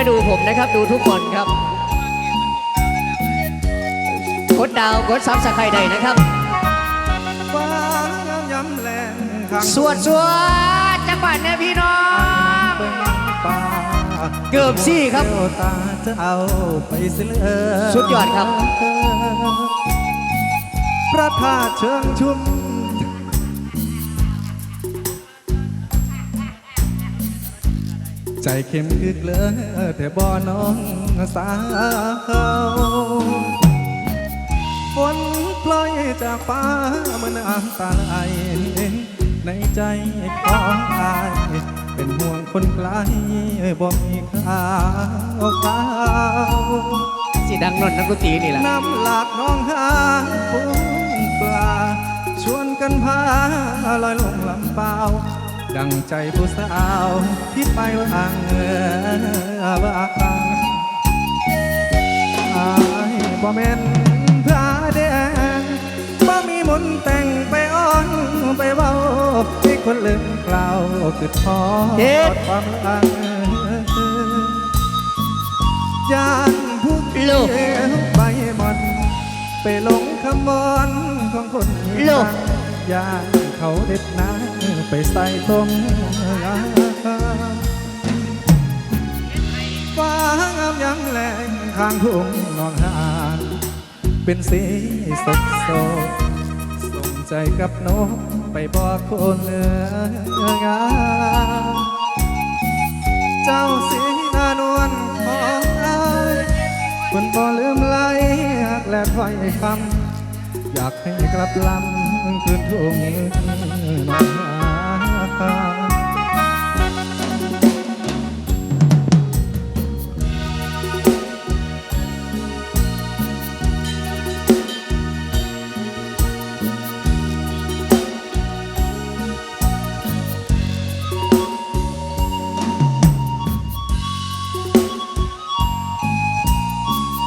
มาดูผมนะครับดูทุกคนครับกดดาวกดซับสไครต์ได้นะครับฟ้ายำแรงข้างสวดสวดจังหวัดเนี่ยพี่น้องเบิ่งป่าเกือบสี่ครับเดี๋ยวตาจะเอาไปเสิเลยสุดยอดครับ พระธาตุเชิงชุม ใจเข้มคึกเลยแต่บ่น้องสาวฝนปล่อยจากฟ้ามือนน้ำตาไหลในใจของอายเป็นห่วงคนไกลบ่มีข่าวข่าวสีดังนนนักดนตรีนี่แหละน้ำหลากน้องหาฟุ้งปลา ชวนกันพาลอยลงลำเปล่า ดังใจผู้สาวที่ไปวางเงือว่าอายบ่แม่นพระแดงบ่มีมนแต่งไปอ้อนไปเว้าให้คนลืมกล่าวคือทอดความลังยานผู้ลูกเขียวใบหมอนไปหลงคำมอนของคนมีลูกตัง ยานเขาเด็ดน้ำไปใส่ต้มยาฟ้างามยังแรงข้างทุ่งนองหานเป็นสีสดโซส่งใจกับนกไปบอกคนเหนืองามเจ้าสีนานวลของอายคนบ่ลืมไหลหักและถ้อยคำอยากให้กลับลำ คืนทุ่งนา